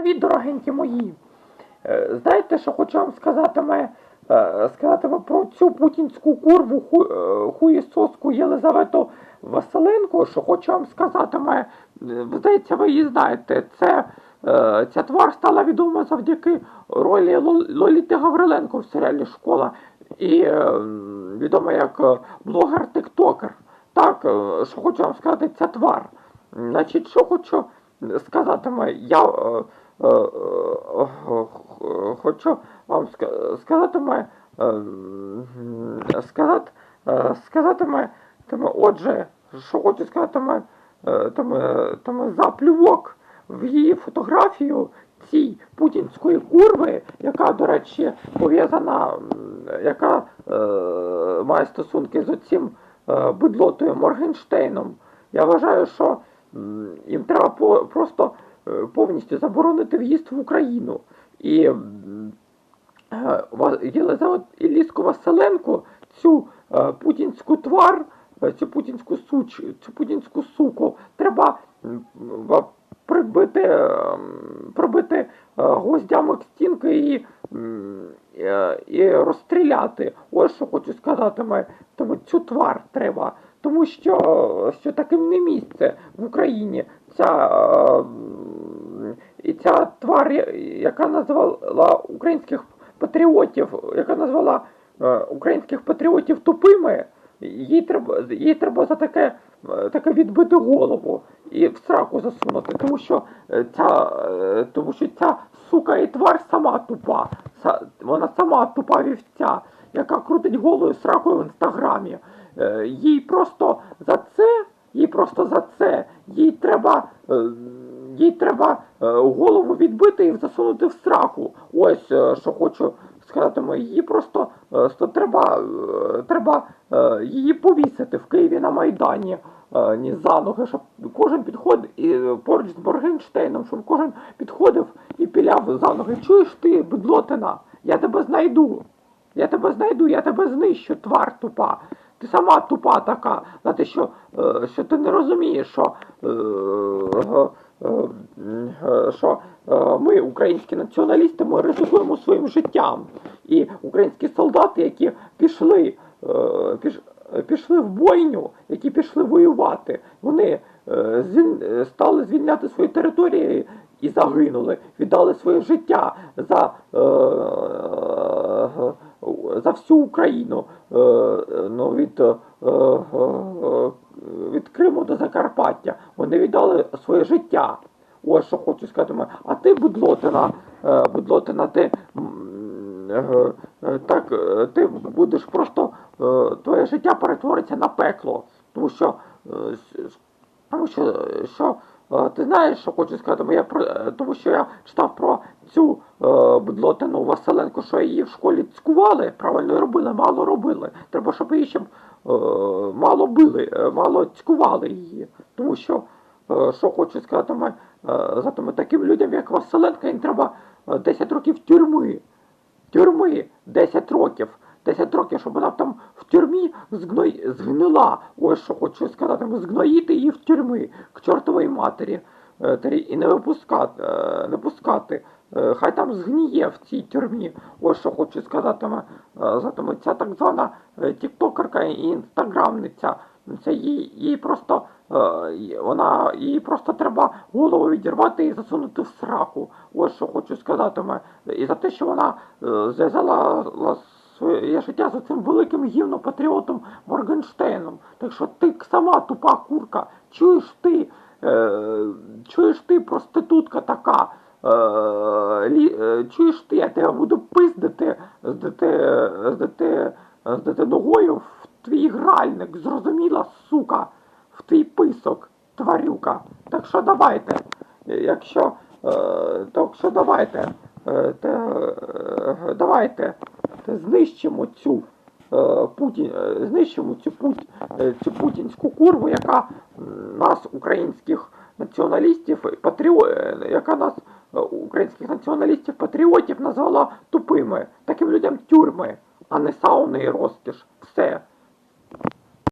Привіт, дорогенькі мої. Е, Знаєте, що хочу вам сказати е, сказати ми про цю путінську курву ху, е, Єлизавету Василенко, що хочу вам сказати ми, здається, ви її знаєте, це, ця твар стала відома завдяки ролі Лоліти Гавриленко в серіалі Школа і відома як блогер-тиктокер. Так, що хочу вам сказати, ця твар. Значить, що хочу сказати, ми, я хочу вам ска- сказати, ми, е, сказати, е, сказати, ми, тому, отже, що хочу сказати, ми, е, тому, тому за в її фотографію цій путінської курви, яка, до речі, пов'язана, яка е, має стосунки з оцим е, бидлотою Моргенштейном. Я вважаю, що їм треба по, просто е, повністю заборонити в'їзд в Україну. І е, Ва- Єлизавет Ілліско Василенко цю е, путінську твар, е, цю путінську суч, цю путінську суку треба прибити, пробити гвоздями стінки і, і розстріляти. Ось що хочу сказати, ми, тому цю твар треба. Тому що, що таким не місце в Україні. Ця, ця твар, яка назвала українських патріотів, яка назвала е, українських патріотів тупими, їй треба, їй треба за таке, е, таке відбити голову і в сраку засунути, тому що е, ця, тому що ця сука і твар сама тупа. Вона сама тупа вівця, яка крутить голою сракою в інстаграмі. Їй просто за це, їй просто за це, їй треба. Їй треба е, голову відбити і засунути в сраку. Ось е, що хочу сказати. ми. Її просто е, треба, треба її повісити в Києві на Майдані. Ні за ноги, щоб кожен підходив і поруч з Моргенштейном, щоб кожен підходив і піляв за ноги. Чуєш ти, бидлотина, я тебе знайду. Я тебе знайду, я тебе знищу, твар тупа. Ти сама тупа така, знаєте, що, е, що ти не розумієш, що, що е, ми, українські націоналісти, ми ризикуємо своїм життям. І українські солдати, які пішли, е, піш, пішли в бойню, які пішли воювати, вони е, е, стали звільняти свої території і загинули, віддали своє життя за, е, е, за всю Україну е, ну, від, е, е, від Криму до Закарпаття. Віддали своє життя. Ось що хочу сказати. А ти, будлотина, е, будлотина, ти е, е, так, ти будеш просто твоє життя перетвориться на пекло. Тому що, тому що, що ти знаєш, що хочу сказати, я тому що я читав про цю будлотину Василенко, що її в школі цькували, правильно робили, мало робили. Треба, щоб її ще мало били, мало цькували її. Тому що, що хочу сказати, ми, е, за тими таким людям, як Василенко, їм треба е, 10 років тюрми тюрми 10 років. 10 років, щоб вона там в тюрмі згной... згнила. Ось що хочу сказати, згноїти її в тюрми к чортовій матері. Е, І не випускати, е, не пускати. Е, Хай там згніє в цій тюрмі. Ось що хочу сказати. е, Затому ця так звана е, тіктокерка і інстаграмниця. Це їй, їй просто е, вона їй просто треба голову відірвати і засунути в сраку. Ось що хочу сказати. ми. І за те, що вона е, зв'язала своє життя з цим великим гівнопатріотом Моргенштейном. Так що ти сама тупа курка, чуєш ти, е, чуєш ти, проститутка така. Чуєш ти, я тебе буду пиздити, здати, здати, здати ногою в твій гральник, зрозуміла, сука, в твій писок, тварюка. Так що давайте, якщо, е, так що давайте, е, те, е, давайте те знищимо цю е, Путін, е, знищимо цю, пут, е, цю путінську курву, яка нас, українських націоналістів, патріо, яка нас, українських націоналістів, патріотів назвала тупими. Таким людям тюрми, а не сауни і розкіш. Все.